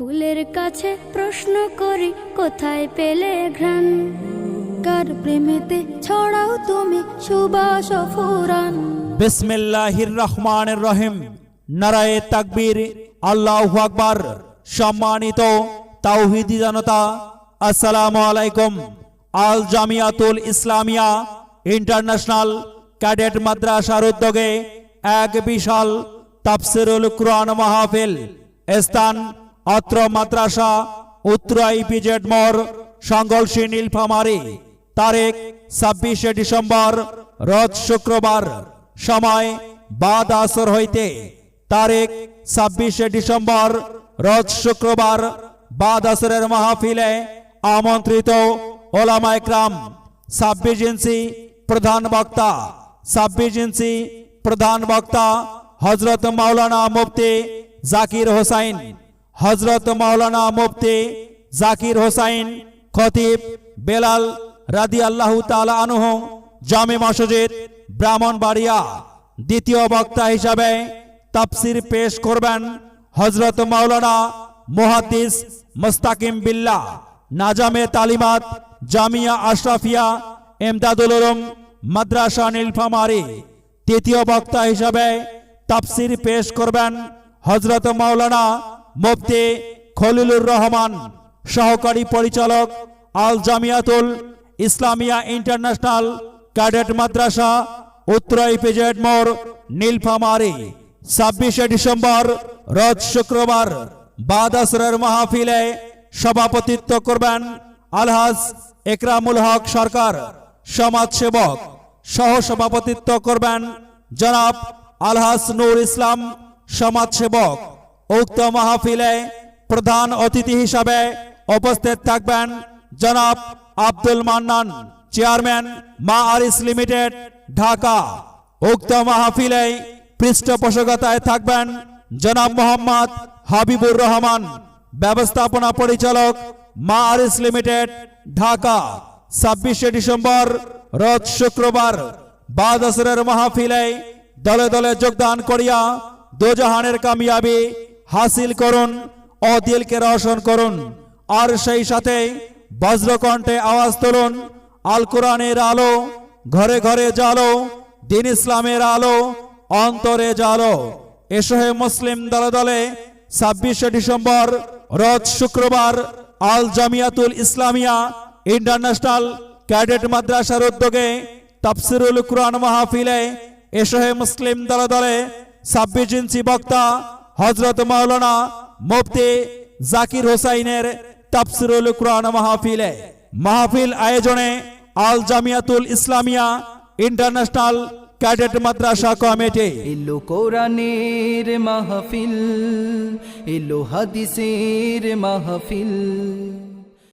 ফুলের কাছে প্রশ্ন করি, কোথায় পেলে ঘ্রাণ? কার প্রেমেতে ছড়াও তুমি সুবাস ফুরান বিসমিল্লাহির রহমানের রহিম। নারায়ে তাকবীর। আল্লাহু আকবার। সম্মানিত তাওহিদি জনতা, আসসালামু আলাইকুম। আল জামিয়াতুল ইসলামিয়া ইন্টারন্যাশনাল ক্যাডেট মাদ্রাসার উদ্যোগে এক বিশাল তাফসিরুল কুরআন মাহফিল স্থান অত্র মাদ্রাসা উত্তরা ইপিজেড মোড় সংঘর্ষী নীলফামারী, তারিখ ছাব্বিশে ডিসেম্বর, রোজ শুক্রবার, সময় বাদ আসর হইতে, তারিখ ছাব্বিশে ডিসেম্বর, রোজ শুক্রবার, বাদ আসরের মাহফিলে আমন্ত্রিত ওলামা একরাম, ছাব্বিশ ইঞ্চি প্রধান বক্তা, ছাব্বিশ ইঞ্চি প্রধান বক্তা হজরত মাওলানা মুফতি জাকির হোসাইন। হজরত মাওলানা মুফতি জাকির হোসাইন খতিব বেলাল রাদি আল্লাহ তালা আনুহ জামে মসজিদ ব্রাহ্মণবাড়িয়া দ্বিতীয় বক্তা হিসাবে তাফসির পেশ করবেন হজরত মাওলানা মুহাদ্দিস মোস্তাকিম বিল্লা নাজামে তালিমাত জামিয়া আশরাফিয়া এমদাদুল উলুম মাদ্রাসা নীলফামারী তৃতীয় বক্তা হিসাবে তাফসির পেশ করবেন হজরত মাওলানা মুফতি খলিলুর রহমান, সহকারী পরিচালক আল জামিয়াতুল ইসলামিয়া ইন্টারন্যাশনাল ক্যাডেট মাদ্রাসা উত্তর ইপিজেড মোড়, নীলফামারী। ছাব্বিশে ডিসেম্বর, রোজ শুক্রবার বাদ আসরের মাহফিলে সভাপতিত্ব করবেন আলহাজ একরামুল হক সরকার। সমাজসেবক সহ সভাপতিত্ব করবেন জনাব আলহাস নূর ইসলাম, সমাজসেবক। উক্ত মাহফিলে প্রধান অতিথি হিসাবে উপস্থিত থাকবেন জনাব আব্দুল মান্নান, চেয়ারম্যান মা আরিস লিমিটেড, ঢাকা। উক্ত মাহফিলে পৃষ্ঠপোষকতায় থাকবেন জনাব মোহাম্মদ হাবিবুর রহমান, ব্যবস্থাপনা পরিচালক মা আরিস লিমিটেড, ঢাকা। ছাব্বিশে ডিসেম্বর, রোজ শুক্রবার, বাদ আসরের মাহফিলে দলে দলে যোগদান করিয়া দোজাহানের কামিয়াবি হাসিল করুন ও দিলকে রোশন করুন, আর সেই সাথে বজ্রকণ্ঠে আওয়াজ তুলুন আল কোরআনের আলো, ঘরে ঘরে জালো দিন ইসলামের আলো, অন্তরে জালো এসো হে মুসলিম দলে দলে ছাব্বিশে ডিসেম্বর, রোজ শুক্রবার আল জামিয়াতুল ইসলামিয়া ইন্টারন্যাশনাল ক্যাডেট মাদ্রাসার উদ্যোগে তাফসিরুল কুরআন মাহফিলে এসো হে মুসলিম দলে দলে ছাব্বিশ ইঞ্চি বক্তা হজরত মাওলানা মুফতি জাকির হোসাইনের তাফসিরুল কুরআন মাহফিলে, মাহফিল আয়োজনে Al Jamiatul Islamia international cadet Madrasa committee. এলো কোরআনের মাহফিল, এলো হাদিসের মাহফিল।